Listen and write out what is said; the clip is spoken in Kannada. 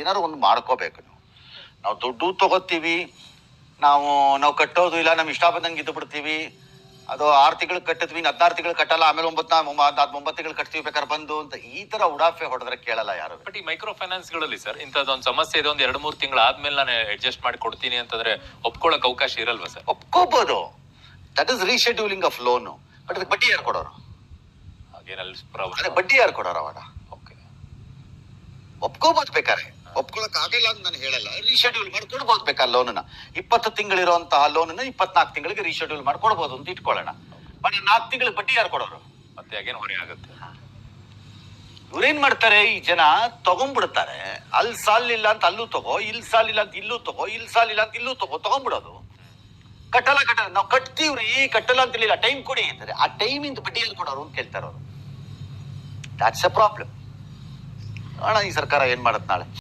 ಏನಾದ್ರು ಒಂದು ಮಾಡ್ಕೋಬೇಕು ನೀವು. ನಾವು ದುಡ್ಡು ತಗೋತೀವಿ ನಾವು ನಾವು ಕಟ್ಟೋದು ಇಲ್ಲ ನಮ್ ಇಷ್ಟ ಬಂದಂಗೆ ಇದ್ದು ಬಿಡ್ತೀವಿ. ಅದು ಆರು ತಿಂಗಳು ಕಟ್ಟಿದ್ವಿ ಇನ್ನು ಹದಿನಾರು ತಿಂಗಳು ಕಟ್ಟಲ್ಲ ಆಮೇಲೆ ಒಂಬತ್ತು ಒಂಬತ್ತು ತಿಂಗಳು ಕಟ್ತೀವಿ ಬೇಕಾದ್ರೆ ಬಂದು ಅಂತ ಈ ತರ ಉಡಾಫೆ ಹೊಡೆದ್ರೆ ಕೇಳಲ್ಲ ಯಾರು? ಬಟ್ ಈ ಮೈಕ್ರೋ ಫೈನಾನ್ಸ್ಗಳಲ್ಲಿ ಸರ್ ಇಂಥದ್ದೊಂದು ಸಮಸ್ಯೆ ಇದೆ ಒಂದು ಎರಡು ಮೂರು ತಿಂಗಳು ಆದ್ಮೇಲೆ ನಾನು ಅಡ್ಜಸ್ಟ್ ಮಾಡಿ ಕೊಡ್ತೀನಿ ಅಂತಂದ್ರೆ ಒಪ್ಕೊಳಕ್ ಅವಕಾಶ ಇರಲ್ವಾ sir? ಒಪ್ಕೋಬಹುದು that is rescheduling of loan but ಅದಕ್ಕೆ ಬಡ್ಡಿ ಯಾರು ಕೊಡೋರು? ಹಾಗೇನಲ್ಲಿ ಬಡ್ಡಿ ಯಾರು ಕೊಡೋರು ಅವಾಗ? ಒಪ್ಕೋಬಹುದು ಬೇಕಾರೆ ಒಪ್ಕೊಳಕ್ ಆಗಿಲ್ಲ ಅಂತ ನಾನು ಹೇಳಲ್ಲ. ರೀಶೆಡ್ಯೂಲ್ ಮಾಡಿ ಬೇಕಾ ಲೋನ್ ಲೋನನ್ನ ಇಪ್ಪತ್ತು ತಿಂಗಳಿರುವಂತಹ ಲೋನನ್ನ ಇಪ್ಪತ್ನಾಲ್ಕು ತಿಂಗಳಿಗೆ ರೀಶೆಡ್ಯೂಲ್ ಮಾಡ್ಕೊಡ್ಬೋದು ಅಂತ ಇಟ್ಕೊಳ್ಳೋಣ. ಬಟ್ ನಾಲ್ಕು ತಿಂಗಳಿಗೆ ಬಡ್ಡಿ ಯಾರು ಕೊಡೋರು? ಮತ್ತೆ ಹಾಗೇನ್ ಹೊರೆ ಆಗುತ್ತೆ. ಇವ್ರೇನ್ ಮಾಡ್ತಾರೆ? ಈ ಜನ ತಗೊಂಡ್ಬಿಡ್ತಾರೆ. ಅಲ್ಲಿ ಸಾಲಿಲ್ಲ ಅಂತ ಅಲ್ಲೂ ತಗೋ ಇಲ್ಲಿ ಸಾಲಿಲ್ಲ ಅಂತ ಇಲ್ಲೂ ತಗೋ ಇಲ್ಲಿ ಸಾಲಿಲ್ಲ ಅಂತ ಇಲ್ಲೂ ತಗೋ ತಗೊಂಡ್ಬಿಡೋದು. ಕಟ್ಟಲ್ಲ ಕಟ್ಟಲ್ಲ ನಾವು ಕಟ್ತೀವ್ರಿ ಕಟ್ಟಲ್ಲ ಅಂತ ಇಲ್ಲ ಟೈಮ್ ಕೊಡಿ ಅಂತಾರೆ. ಆ ಟೈಮ್ ಇಂದ ಬಡ್ಡಿ ಎಲ್ಲಿ ಕೊಡೋರು ಅಂತ ಕೇಳ್ತಾರೆ ಅವರು. ದಾಟ್ಸ್ ಅ ಪ್ರಾಬ್ಲಮ್ ನೋಡೋಣ ಈ ಸರ್ಕಾರ ಏನ್ ಮಾಡತ್ ನಾಳೆ